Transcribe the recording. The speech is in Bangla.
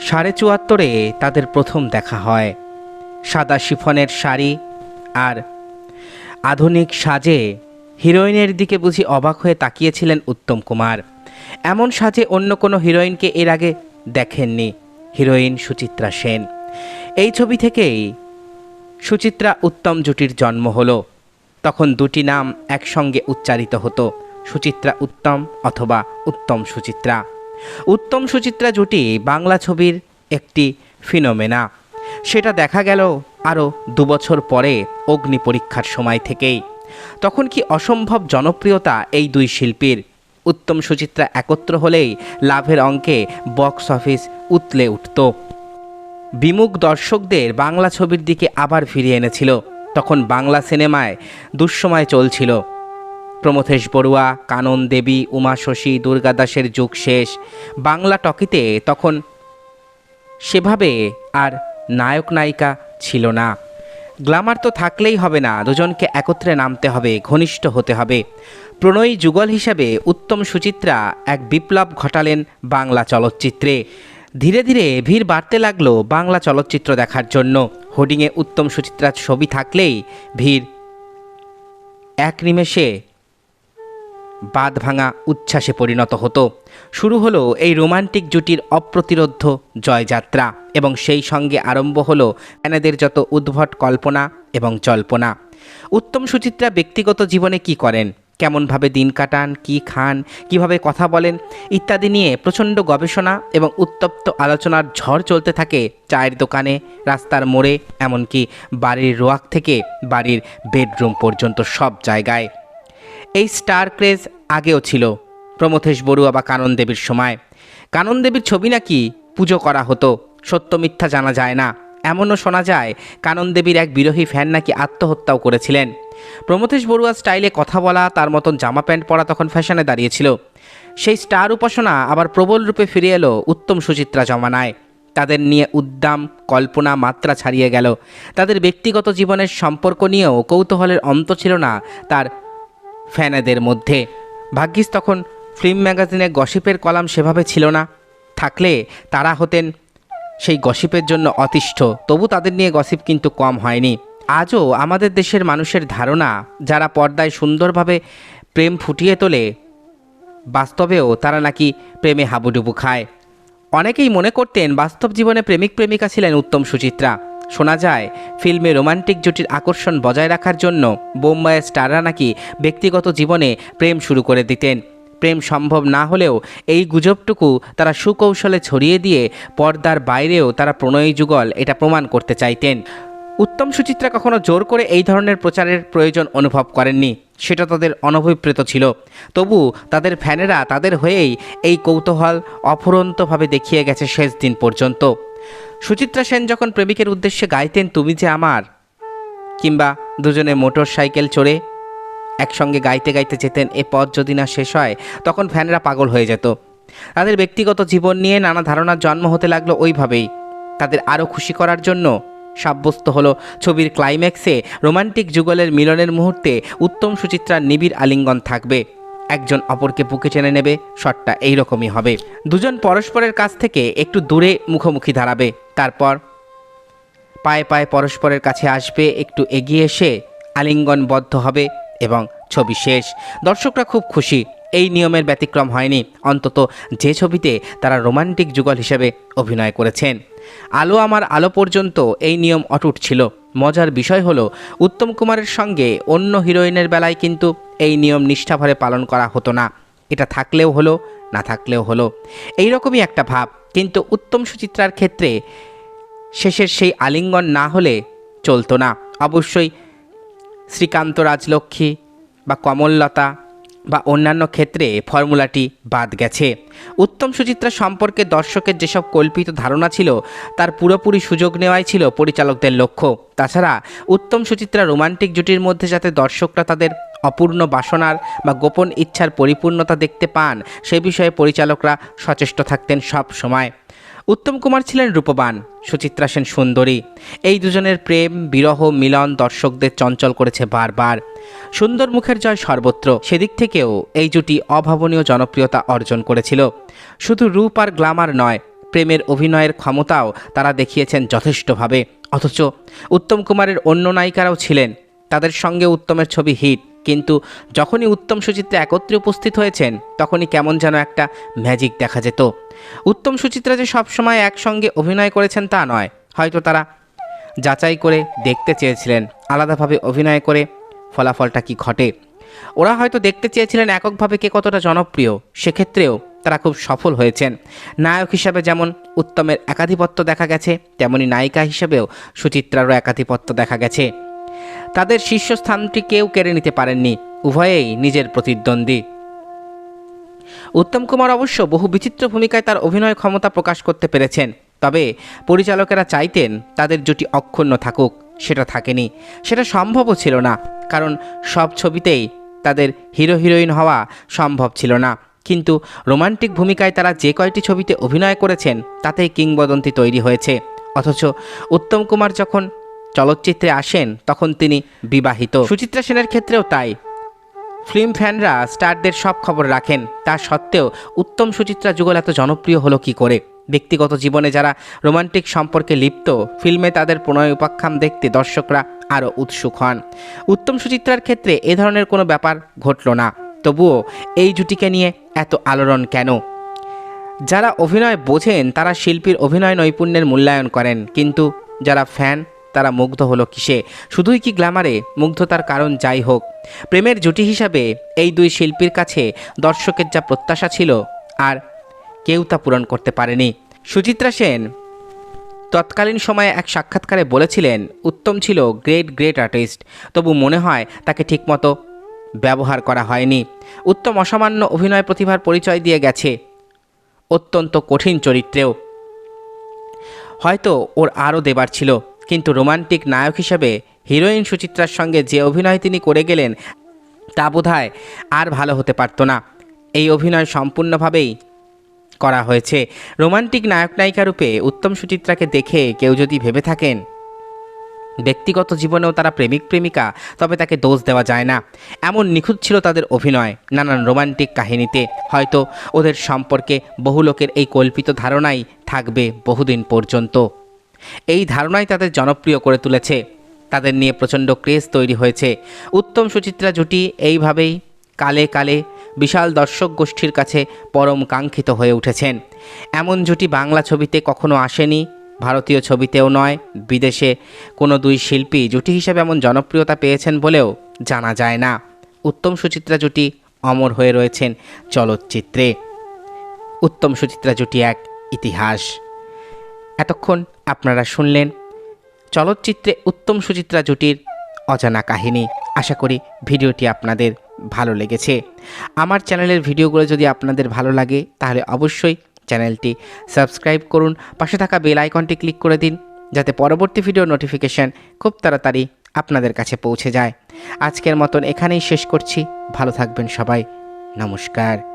সাড়ে চুয়াত্তরে তাদের প্রথম দেখা হয়। সাদা শিফনের শাড়ি আর আধুনিক সাজে হিরোইনের দিকে বুঝি অবাক হয়ে তাকিয়েছিলেন উত্তম কুমার। এমন সাজে অন্য কোনো হিরোইনকে এর আগে দেখেননি। হিরোইন সুচিত্রা সেন। এই ছবি থেকেই সুচিত্রা উত্তম জুটির জন্ম হলো। তখন দুটি নাম একসঙ্গে উচ্চারিত হতো, সুচিত্রা উত্তম অথবা উত্তম সুচিত্রা। উত্তম সুচিত্রা জুটি বাংলা ছবির একটি ফিনোমেনা। সেটা দেখা গেল আরও দুবছর পরে অগ্নি পরীক্ষার সময় থেকেই। তখন কি অসম্ভব জনপ্রিয়তা এই দুই শিল্পীর? উত্তম সুচিত্রা একত্র হলেই লাভের অঙ্কে বক্স অফিস উতলে উঠত। বিমুখ দর্শকদের বাংলা ছবির দিকে আবার ফিরিয়ে এনেছিল। তখন বাংলা সিনেমায় দুঃসময় চলছিল। প্রমথেশ বড়ুয়া, কানন দেবী, উমা শশী দুর্গাদাসের যুগ শেষ। বাংলা টকিতে তখন সেভাবে আর নায়ক নায়িকা ছিল না। গ্লামার তো থাকলেই হবে না, দুজনকে একত্রে নামতে হবে, ঘনিষ্ঠ হতে হবে। প্রণয়ী যুগল হিসেবে উত্তম সুচিত্রা এক বিপ্লব ঘটালেন বাংলা চলচ্চিত্রে। ধীরে ধীরে ভিড় বাড়তে লাগল বাংলা চলচ্চিত্র দেখার জন্য। হোর্ডিংয়ে উত্তম সুচিত্রার ছবি থাকলেই ভিড় এক নিমেষে বাদ ভাঙা উচ্ছ্বাসে পরিণত হতো। শুরু হলো এই রোমান্টিক জুটির অপ্রতিরোধ্য জয়যাত্রা এবং সেই সঙ্গে আরম্ভ হলো এনাদের যত উদ্ভট কল্পনা এবং জল্পনা। উত্তম সুচিত্রা ব্যক্তিগত জীবনে কি করেন? কেমনভাবে দিন কাটান? কি খান? কীভাবে কথা বলেন? ইত্যাদি নিয়ে প্রচণ্ড গবেষণা এবং উত্তপ্ত আলোচনার ঝড় চলতে থাকে চায়ের দোকানে, রাস্তার মোড়ে, এমনকি বাড়ির রোয়াক থেকে বাড়ির বেডরুম পর্যন্ত সব জায়গায়। এই স্টার ক্রেজ আগেও ছিল। প্রমথেশ বড়ুয়া বা কানন দেবীর সময়। কানন দেবীর ছবি নাকি পুজো করা হতো। সত্য মিথ্যা জানা যায় না। এমনও শোনা যায়, কানন দেবীর এক বিরোহী ফ্যান নাকি আত্মহত্যাও করেছিলেন। প্রমথেশ বড়ুয়া স্টাইলে কথা বলা, তার মতন জামা প্যান্ট পরা তখন ফ্যাশনে দাঁড়িয়েছিল। সেই স্টার উপাসনা আবার প্রবল রূপে ফিরে এলো উত্তম সুচিত্রা জমানায়। তাদের নিয়ে উদ্দাম, কল্পনা, মাত্রা ছাড়িয়ে গেল। তাদের ব্যক্তিগত জীবনের সম্পর্ক নিয়েও কৌতূহলের অন্ত ছিল না তার ফ্যানেদের মধ্যে। ভাগ্যিস তখন ফিল্ম ম্যাগাজিনে গসিপের কলাম সেভাবে ছিল না। থাকলে তারা হতেন সেই গসিপের জন্য অতিষ্ঠ। তবু তাদের নিয়ে গসিপ কিন্তু কম হয়নি। আজও আমাদের দেশের মানুষের ধারণা, যারা পর্দায় সুন্দরভাবে প্রেম ফুটিয়ে তোলে, বাস্তবেও তারা নাকি প্রেমে হাবুডুবু খায়। অনেকেই মনে করতেন বাস্তব জীবনে প্রেমিক প্রেমিকা ছিলেন উত্তম সুচিত্রা। শোনা যায়, ফিল্মে রোমান্টিক জুটির আকর্ষণ বজায় রাখার জন্য বোম্বাইয়ের স্টাররা নাকি ব্যক্তিগত জীবনে প্রেম শুরু করে দিতেন। প্রেম সম্ভব না হলেও এই গুজবটুকু তারা সুকৌশলে ছড়িয়ে দিয়ে পর্দার বাইরেও তারা প্রণয়ী যুগল এটা প্রমাণ করতে চাইতেন। উত্তম সুচিত্রা কখনো জোর করে এই ধরনের প্রচারের প্রয়োজন অনুভব করেননি, সেটা তাদের অনভিপ্রেত ছিল। তবু তাদের ফ্যানেরা তাদের হয়েই এই কৌতূহল অফুরন্তভাবে দেখিয়ে গেছে শেষ দিন পর্যন্ত। সুচিত্রা সেন যখন প্রেমিকের উদ্দেশ্যে গাইতেন, তুমি যে আমার, কিংবা দুজনে মোটর সাইকেল চড়ে একসঙ্গে গাইতে গাইতে যেতেন, এ পথ যদি না শেষ হয়, তখন ফ্যানরা পাগল হয়ে যেত। তাদের ব্যক্তিগত জীবন নিয়ে নানা ধারণার জন্ম হতে লাগল ওইভাবেই। তাদের আরও খুশি করার জন্য সাব্যস্ত হলো ছবির ক্লাইম্যাক্সে রোমান্টিক যুগলের মিলনের মুহূর্তে উত্তম সুচিত্রার নিবিড় আলিঙ্গন থাকবে। একজন অপরকে বুকে টেনে নেবে, শটটা এইরকমই হবে। দুজন পরস্পরের কাছ থেকে একটু দূরে মুখোমুখি দাঁড়াবে। তারপর পায়ে পায়ে পরস্পরের কাছে আসবে, একটু এগিয়ে এসে আলিঙ্গনবদ্ধ হবে এবং ছবি শেষ। দর্শকরা খুব খুশি, এই নিয়মের ব্যতিক্রম হয়নি। অন্তত যে ছবিতে তারা রোমান্টিক যুগল হিসেবে অভিনয় করেছেন। আলো আমার আলো পর্যন্ত এই নিয়ম অটুট ছিল। মজার বিষয় হলো, উত্তম কুমারের সঙ্গে অন্য হিরোইনের বেলায় কিন্তু এই নিয়ম নিষ্ঠাভরে পালন করা হতো না। এটা থাকলেও হলো না থাকলেও হলো। এই রকমই একটা ভাব। কিন্তু উত্তম সুচিত্রার ক্ষেত্রে শেষের সেই আলিঙ্গন না হলে চলতো না। অবশ্যই শ্রীকান্ত রাজলক্ষ্মী বা কমললতা বা অন্যান্য ক্ষেত্রে ফর্মুলাটি বাদ গেছে। উত্তম সুচিত্রা সম্পর্কে দর্শকের যেসব কল্পিত ধারণা ছিল, তার পুরোপুরি সুযোগ নেওয়াই ছিল পরিচালকদের লক্ষ্য। তাছাড়া উত্তম সুচিত্রা রোমান্টিক জুটির মধ্যে যাতে দর্শকরা তাদের অপূর্ণ বাসনার বা গোপন ইচ্ছার পরিপূর্ণতা দেখতে পান, সে বিষয়ে পরিচালকরা সচেষ্ট থাকতেন সব সময়। উত্তম কুমার ছিলেন রূপবান, সুচিত্রা সেন সুন্দরী। এই দুজনের প্রেম, বিরহ, মিলন দর্শকদের চঞ্চল করেছে বারবার। সুন্দর মুখের জয় সর্বত্র, সেদিক থেকেও এই জুটি অভাবনীয় জনপ্রিয়তা অর্জন করেছিল। শুধু রূপ আর গ্লামার নয়, প্রেমের অভিনয়ের ক্ষমতাও তারা দেখিয়েছেন যথেষ্টভাবে। অথচ উত্তম কুমারের অন্য নায়িকারাও ছিলেন, তাদের সঙ্গে উত্তমের ছবি হিট। কিন্তু যখনই উত্তম সুচিত্রা একত্রে উপস্থিত হয়েছেন, তখনই কেমন যেন একটা ম্যাজিক দেখা যেত। উত্তম সুচিত্রা যে সবসময় একসঙ্গে অভিনয় করেছেন তা নয়, হয়তো তারা যাচাই করে দেখতে চেয়েছিলেন, আলাদাভাবে অভিনয় করে ফলাফলটা কি ঘটে। ওরা হয়তো দেখতে চেয়েছিলেন এককভাবে কে কতটা জনপ্রিয়, সেক্ষেত্রেও তারা খুব সফল হয়েছেন। নায়ক হিসাবে যেমন উত্তমের একাধিপত্য দেখা গেছে, তেমনি নায়িকা হিসেবেও সুচিত্রারও একাধিপত্য দেখা গেছে। তাদের শীর্ষস্থানটি কেউ কেড়ে নিতে পারেননি, উভয়েই নিজের প্রতিদ্বন্দ্বী। উত্তম কুমার অবশ্য বহু বিচিত্র ভূমিকায় তার অভিনয় ক্ষমতা প্রকাশ করতে পেরেছেন, তবে পরিচালকেরা চাইতেন তাদের জুটি অক্ষুণ্ণ থাকুক, সেটা থাকেনি। সেটা সম্ভবও ছিল না, কারণ সব ছবিতেই তাদের হিরো হিরোইন হওয়া সম্ভব ছিল না। কিন্তু রোমান্টিক ভূমিকায় তারা যে কয়টি ছবিতে অভিনয় করেছেন, তাতেই কিংবদন্তি তৈরি হয়েছে। অথচ উত্তম কুমার যখন চলচ্চিত্রে আসেন, তখন তিনি বিবাহিত। সুচিত্রা সেনের ক্ষেত্রেও তাই। ফিল্ম ফ্যানরা স্টারদের সব খবর রাখেন। তা সত্ত্বেও উত্তম সুচিত্রা যুগল এত জনপ্রিয় হলো কি করে? ব্যক্তিগত জীবনে যারা রোমান্টিক সম্পর্কে লিপ্ত, ফিল্মে তাদের প্রণয় উপাখ্যান দেখতে দর্শকরা আরও উৎসুক হন। উত্তম সুচিত্রার ক্ষেত্রে এ ধরনের কোনো ব্যাপার ঘটল না। তবুও এই জুটিকে নিয়ে এত আলোড়ন কেন? যারা অভিনয় বোঝেন, তারা শিল্পীর অভিনয় নৈপুণ্যের মূল্যায়ন করেন। কিন্তু যারা ফ্যান তারা মুগ্ধ হলো কিসে? শুধুই কি গ্ল্যামারে? মুগ্ধতার কারণ যাই হোক। প্রেমের জুটি হিসাবে এই দুই শিল্পীর কাছে দর্শকের যা প্রত্যাশা ছিল আর কেউ তা পূরণ করতে পারেনি। সুচিত্রা সেন তৎকালীন সময়ে এক সাক্ষাৎকারে বলেছিলেন, উত্তম ছিল গ্রেট গ্রেট আর্টিস্ট। তবু মনে হয় তাকে ঠিকমতো ব্যবহার করা হয়নি। উত্তম অসামান্য অভিনয় প্রতিভার পরিচয় দিয়ে গেছে। অত্যন্ত কঠিন চরিত্রেও। হয়তো ওর আরও দেবার ছিল। কিন্তু রোমান্টিক নায়ক হিসেবে হিরোইন সুচিত্রার সঙ্গে যে অভিনয় তিনি করে গেলেন, তা বোধহয় আর ভালো হতে পারত না। এই অভিনয় সম্পূর্ণভাবেই করা হয়েছে। রোমান্টিক নায়ক নায়িকা রূপে উত্তম সুচিত্রাকে দেখে কেউ যদি ভেবে থাকেন, ব্যক্তিগত জীবনেও তারা প্রেমিক প্রেমিকা তবে তাকে দোষ দেওয়া যায় না। এমন নিখুঁত ছিল তাদের অভিনয় নানান রোমান্টিক কাহিনীতে। হয়তো ওদের সম্পর্কে বহু লোকের এই কল্পিত ধারণাই থাকবে বহুদিন পর্যন্ত। এই ধারণাই তাদের জনপ্রিয় করে তুলেছে। তাদের নিয়ে প্রচণ্ড ক্রেজ তৈরি হয়েছে। উত্তম সুচিত্রা জুটি এইভাবেই কালে কালে বিশাল দর্শক গোষ্ঠীর কাছে পরম কাঙ্ক্ষিত হয়ে উঠেছেন। এমন জুটি বাংলা ছবিতে কখনো আসেনি, ভারতীয় ছবিতেও নয়, বিদেশে কোনো দুই শিল্পী জুটি হিসেবে এমন জনপ্রিয়তা পেয়েছেন বলেও জানা যায় না। উত্তম সুচিত্রা জুটি অমর হয়ে রয়েছেন চলচ্চিত্রে। উত্তম সুচিত্রা জুটি এক ইতিহাস। এতক্ষণ আপনারা শুনলেন চলচ্চিত্রে উত্তম সুচিত্রা জুটির অজানা কাহিনী। আশা করি ভিডিওটি আপনাদের ভালো লেগেছে। আমার চ্যানেলের ভিডিওগুলো যদি আপনাদের ভালো লাগে, তাহলে অবশ্যই চ্যানেলটি সাবস্ক্রাইব করুন। পাশে থাকা বেল আইকনটি ক্লিক করে দিন, যাতে পরবর্তী ভিডিও নোটিফিকেশান খুব তাড়াতাড়ি আপনাদের কাছে পৌঁছে যায়। আজকের মতন এখানেই শেষ করছি। ভালো থাকবেন সবাই। নমস্কার।